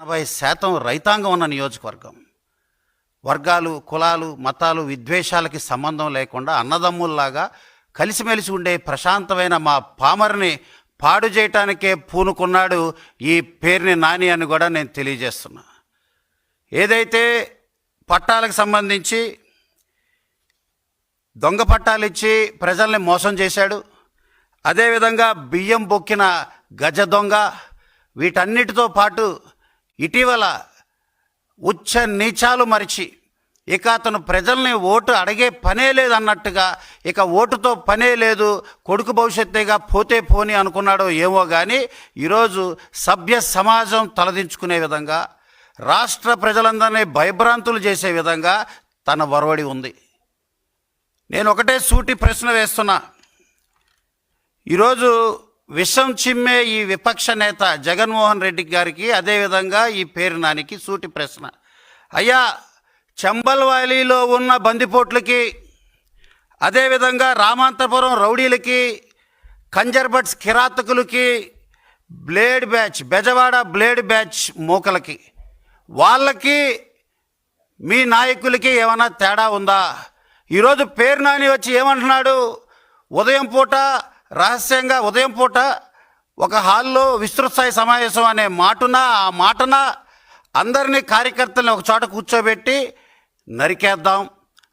ఎనభై శాతం రైతాంగం ఉన్న నియోజకవర్గం. వర్గాలు కులాలు మతాలు విద్వేషాలకి సంబంధం లేకుండా అన్నదమ్ముల్లాగా కలిసిమెలిసి ఉండే ప్రశాంతమైన మా పామర్ని పాడు చేయటానికే పూనుకున్నాడు ఈ పేరుని నాని అని కూడా నేను తెలియజేస్తున్నా. ఏదైతే పట్టాలకు సంబంధించి దొంగ పట్టాలు ఇచ్చి ప్రజల్ని మోసం చేశాడు అదేవిధంగా బియ్యం బొక్కిన గజ దొంగ వీటన్నిటితో పాటు ఇటీవల ఉచ్చ నీచాలు మరిచి ఇక అతను ప్రజల్ని ఓటు అడిగే పనే లేదన్నట్టుగా ఇక ఓటుతో పనే లేదు కొడుకు భవిష్యత్తుగా పోతే పోని అనుకున్నాడో ఏమో కానీ ఈరోజు సభ్య సమాజం తలదించుకునే విధంగా రాష్ట్ర ప్రజలందరినీ భయభ్రాంతులు చేసే విధంగా తన వరవడి ఉంది. నేను ఒకటే సూటి ప్రశ్న వేస్తున్నా. ఈరోజు విషం చిమ్మే ఈ విపక్ష నేత జగన్మోహన్ రెడ్డి గారికి అదేవిధంగా ఈ పేరు నానికి సూటి ప్రశ్న. అయ్యా చంబల్ వ్యాలీలో ఉన్న బందిపోట్లకి అదేవిధంగా రామాంతపురం రౌడీలకి కంజర్బట్స్ కిరాతకులకి blade batch Bezawada blade batch మూకలకి వాళ్ళకి మీ నాయకులకి ఏమైనా తేడా ఉందా? ఈరోజు పేరు నాని వచ్చి ఏమంటున్నాడు? ఉదయం పూట రహస్యంగా ఉదయం పూట ఒక హాల్లో విస్తృత స్థాయి సమావేశం అనే మాటున ఆ మాటన అందరినీ కార్యకర్తల్ని ఒక చోట కూర్చోబెట్టి నరికేద్దాం.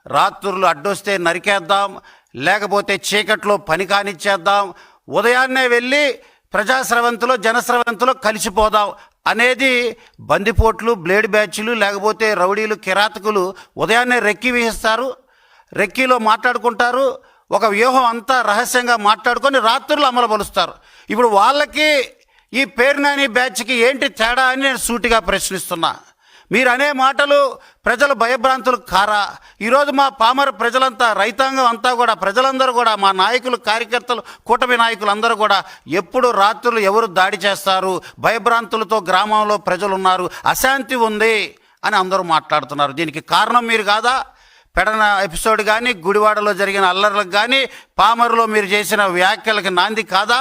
రాత్రులు అడ్డొస్తే నరికేద్దాం. లేకపోతే చీకట్లో పని కానిచ్చేద్దాం. ఉదయాన్నే వెళ్ళి ప్రజాస్రవంతులు జనస్రవంతులు కలిసిపోదాం అనేది బందిపోట్లు బ్లేడ్ బ్యాచ్లు లేకపోతే రౌడీలు కిరాతకులు ఉదయాన్నే రెక్కి వేయిస్తారు రెక్కీలో మాట్లాడుకుంటారు. ఒక వ్యూహం అంతా రహస్యంగా మాట్లాడుకొని రాత్రులు అమలుపరుస్తారు. ఇప్పుడు వాళ్ళకి ఈ పేరునాని బ్యాచ్కి ఏంటి తేడా అని నేను సూటిగా ప్రశ్నిస్తున్నా. మీరు అనే మాటలు ప్రజలు భయభ్రాంతులు కారా. ఈరోజు మా పామర ప్రజలంతా రైతాంగం అంతా కూడా ప్రజలందరూ కూడా మా నాయకులు కార్యకర్తలు కూటమి నాయకులు అందరూ కూడా ఎప్పుడు రాత్రులు ఎవరు దాడి చేస్తారు? భయభ్రాంతులతో గ్రామంలో ప్రజలు ఉన్నారు అశాంతి ఉంది అని అందరూ మాట్లాడుతున్నారు. దీనికి కారణం మీరు కాదా? పెడన ఎపిసోడ్ కానీ గుడివాడలో జరిగిన అల్లర్లకు కానీ పామరులో మీరు చేసిన వ్యాఖ్యలకు నాంది కాదా?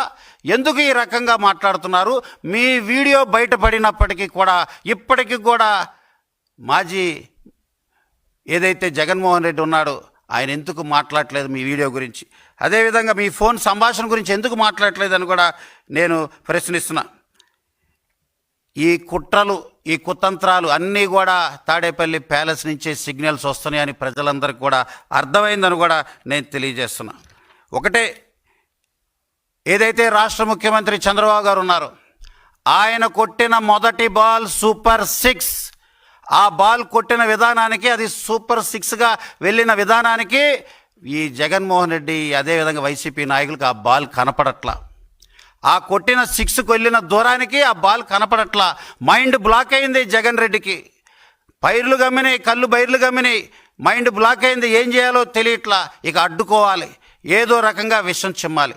ఎందుకు ఈ రకంగా మాట్లాడుతున్నారు? మీ వీడియో బయటపడినప్పటికీ కూడా ఇప్పటికీ కూడా మాజీ ఏదైతే జగన్మోహన్ రెడ్డి ఉన్నాడో ఆయన ఎందుకు మాట్లాడలేదు మీ వీడియో గురించి? అదేవిధంగా మీ ఫోన్ సంభాషణ గురించి ఎందుకు మాట్లాడలేదని కూడా నేను ప్రశ్నిస్తున్నా. ఈ కుట్రలు ఈ కుతంత్రాలు అన్నీ కూడా తాడేపల్లి ప్యాలెస్ నుంచే సిగ్నల్స్ వస్తున్నాయని ప్రజలందరికీ కూడా అర్థమైందని కూడా నేను తెలియజేస్తున్నా. ఒకటే ఏదైతే రాష్ట్ర ముఖ్యమంత్రి చంద్రబాబు గారు ఉన్నారో ఆయన కొట్టిన మొదటి బాల్ సూపర్ సిక్స్. ఆ బాల్ కొట్టిన విధానానికి అది సూపర్ సిక్స్గా వెళ్ళిన విధానానికి ఈ జగన్మోహన్ రెడ్డి అదేవిధంగా వైసీపీ నాయకులకు ఆ బాల్ కనపడట్లా. ఆ కొట్టిన సిక్స్కి వెళ్ళిన దూరానికి ఆ బాల్ కనపడట్లా. మైండ్ బ్లాక్ అయింది జగన్ రెడ్డికి. పైర్లు గమ్మినాయి కళ్ళు బైర్లు గమ్మినాయి మైండ్ బ్లాక్ అయింది. ఏం చేయాలో తెలియట్లా. ఇక అడ్డుకోవాలి. ఏదో రకంగా విషం చిమ్మాలి.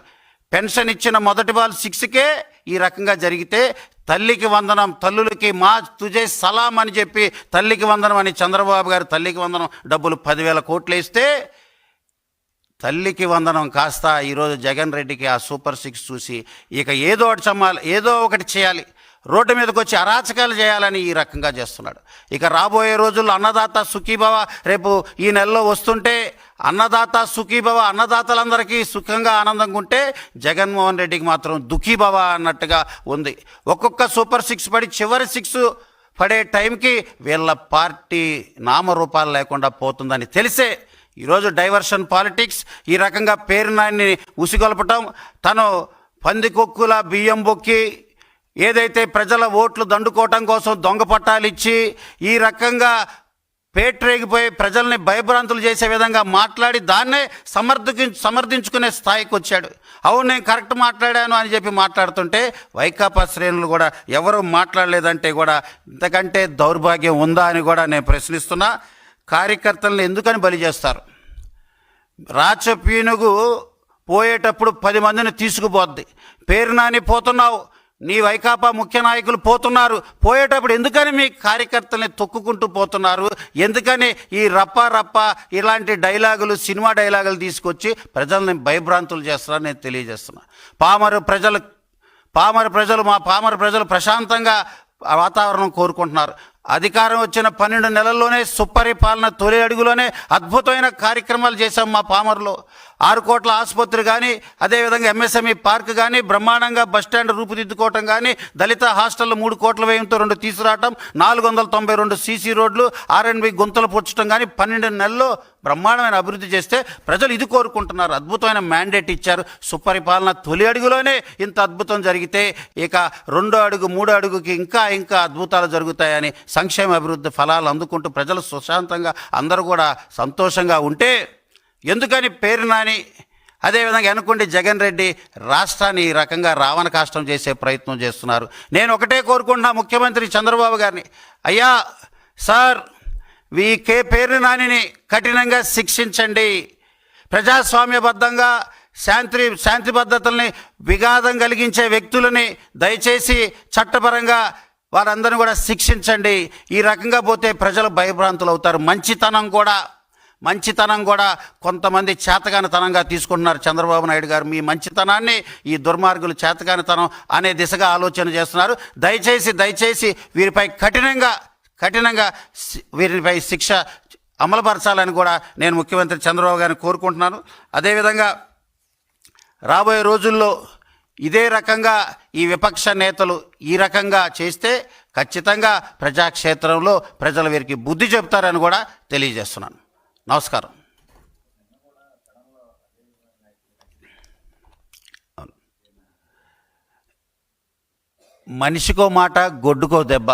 పెన్షన్ ఇచ్చిన మొదటి బాల్ సిక్స్కే ఈ రకంగా జరిగితే తల్లికి వందనం తల్లులకి మా తుజే సలాం అని చెప్పి తల్లికి వందనం అని చంద్రబాబు గారు తల్లికి వందనం డబ్బులు పదివేల కోట్లు ఇస్తే తల్లికి వందనం కాస్త ఈరోజు జగన్ రెడ్డికి ఆ సూపర్ సిక్స్ చూసి ఇక ఏదో ఒకటి చమ్మాలి ఏదో ఒకటి చేయాలి. రోడ్డు మీదకి వచ్చి అరాచకాలు చేయాలని ఈ రకంగా చేస్తున్నాడు. ఇక రాబోయే రోజుల్లో అన్నదాత సుఖీభవ రేపు ఈ నెలలో వస్తుంటే అన్నదాత సుఖీభవ అన్నదాతలందరికీ సుఖంగా ఆనందంగా ఉంటే జగన్మోహన్ రెడ్డికి మాత్రం దుఃఖీభవ అన్నట్టుగా ఉంది. ఒక్కొక్క సూపర్ సిక్స్ పడి చివరి సిక్స్ పడే టైంకి వీళ్ళ పార్టీ నామరూపాలు లేకుండా పోతుందని తెలిసే ఈరోజు డైవర్షన్ పాలిటిక్స్ ఈ రకంగా పేరునాన్ని ఉసిగొలపటం తను పందికొక్కుల బియ్యం బొక్కి ఏదైతే ప్రజల ఓట్లు దండుకోవటం కోసం దొంగ పట్టాలు ఇచ్చి ఈ రకంగా పేట్రేగిపోయి ప్రజల్ని భయభ్రాంతులు చేసే విధంగా మాట్లాడి దాన్నే సమర్థకి సమర్థించుకునే స్థాయికి వచ్చాడు. అవును నేను కరెక్ట్ మాట్లాడాను అని చెప్పి మాట్లాడుతుంటే వైకాపా శ్రేణులు కూడా ఎవరు మాట్లాడలేదంటే కూడా ఇంతకంటే దౌర్భాగ్యం ఉందా అని కూడా నేను ప్రశ్నిస్తున్నా. కార్యకర్తలను ఎందుకని బలి చేస్తారు? రాచ పీనుగు పోయేటప్పుడు పది మందిని తీసుకుపోద్ది. పేరు నాని పోతున్నావు నీ వైకాపా ముఖ్య నాయకులు పోతున్నారు. పోయేటప్పుడు ఎందుకని మీ కార్యకర్తల్ని తొక్కుకుంటూ పోతున్నారు? ఎందుకని ఈ రప్ప రప్ప ఇలాంటి డైలాగులు సినిమా డైలాగులు తీసుకొచ్చి ప్రజల్ని భయభ్రాంతులు చేస్తున్నారని నేను తెలియజేస్తున్నా. పామరు ప్రజలు పామర ప్రజలు మా పామర ప్రజలు ప్రశాంతంగా వాతావరణం కోరుకుంటున్నారు. అధికారం వచ్చిన పన్నెండు నెలల్లోనే సుపరిపాలన తొలి అడుగులోనే అద్భుతమైన కార్యక్రమాలు చేశాం మా పామర్లో. ఆరు కోట్ల ఆసుపత్రి కానీ అదేవిధంగా ఎంఎస్ఎంఈ పార్క్ కానీ బ్రహ్మాండంగా బస్టాండ్ రూపుదిద్దుకోవటం కానీ దళిత హాస్టల్లో మూడు కోట్ల వ్యయంతో రెండు తీసుకురావటం నాలుగు వందల తొంభై రెండు సీసీ రోడ్లు ఆర్ఎండ్బి గుంతలు పొచ్చటం కానీ పన్నెండు నెలల్లో బ్రహ్మాండమైన అభివృద్ధి చేస్తే ప్రజలు ఇది కోరుకుంటున్నారు. అద్భుతమైన మ్యాండేట్ ఇచ్చారు. సుపరిపాలన తొలి అడుగులోనే ఇంత అద్భుతం జరిగితే ఇక రెండో అడుగు మూడో అడుగుకి ఇంకా ఇంకా అద్భుతాలు జరుగుతాయని సంక్షేమ అభివృద్ధి ఫలాలు అందుకుంటూ ప్రజలు సుశాంతంగా అందరూ కూడా సంతోషంగా ఉంటే ఎందుకని పేరు నాని? అదేవిధంగా అనుకోండి జగన్ రెడ్డి రాష్ట్రాన్ని ఈ రకంగా రావణ కాష్టం చేసే ప్రయత్నం చేస్తున్నారు. నేను ఒకటే కోరుకుంటున్నా ముఖ్యమంత్రి చంద్రబాబు గారిని. అయ్యా సార్ ఈ కే పేరు నానిని కఠినంగా శిక్షించండి. ప్రజాస్వామ్యబద్ధంగా శాంతి శాంతి భద్రతల్ని విఘాతం కలిగించే వ్యక్తులని దయచేసి చట్టపరంగా వారందరిని కూడా శిక్షించండి. ఈ రకంగా పోతే ప్రజలు భయభ్రాంతులు అవుతారు. మంచితనం కూడా మంచితనం కూడా కొంతమంది చేతగానితనంగా తీసుకుంటున్నారు. చంద్రబాబు నాయుడు గారు మీ మంచితనాన్ని ఈ దుర్మార్గులు చేతగానితనం అనే దిశగా ఆలోచన చేస్తున్నారు. దయచేసి దయచేసి వీరిపై కఠినంగా కఠినంగా వీరిపై శిక్ష అమలుపరచాలని కూడా నేను ముఖ్యమంత్రి చంద్రబాబు గారిని కోరుకుంటున్నాను. అదేవిధంగా రాబోయే రోజుల్లో ఇదే రకంగా ఈ విపక్ష నేతలు ఈ రకంగా చేస్తే ఖచ్చితంగా ప్రజాక్షేత్రంలో ప్రజలు వీరికి బుద్ధి చెబుతారని కూడా తెలియజేస్తున్నాను. నమస్కారం. మనిషికో మాట గొడ్డుకో దెబ్బ.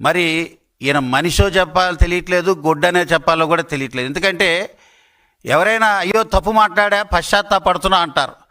మరి ఈయన మనిషో చెప్పాలో తెలియట్లేదు గొడ్డనే చెప్పాలో కూడా తెలియట్లేదు. ఎందుకంటే ఎవరైనా అయ్యో తప్పు మాట్లాడా పశ్చాత్తాపడుతున్నా అంటారు.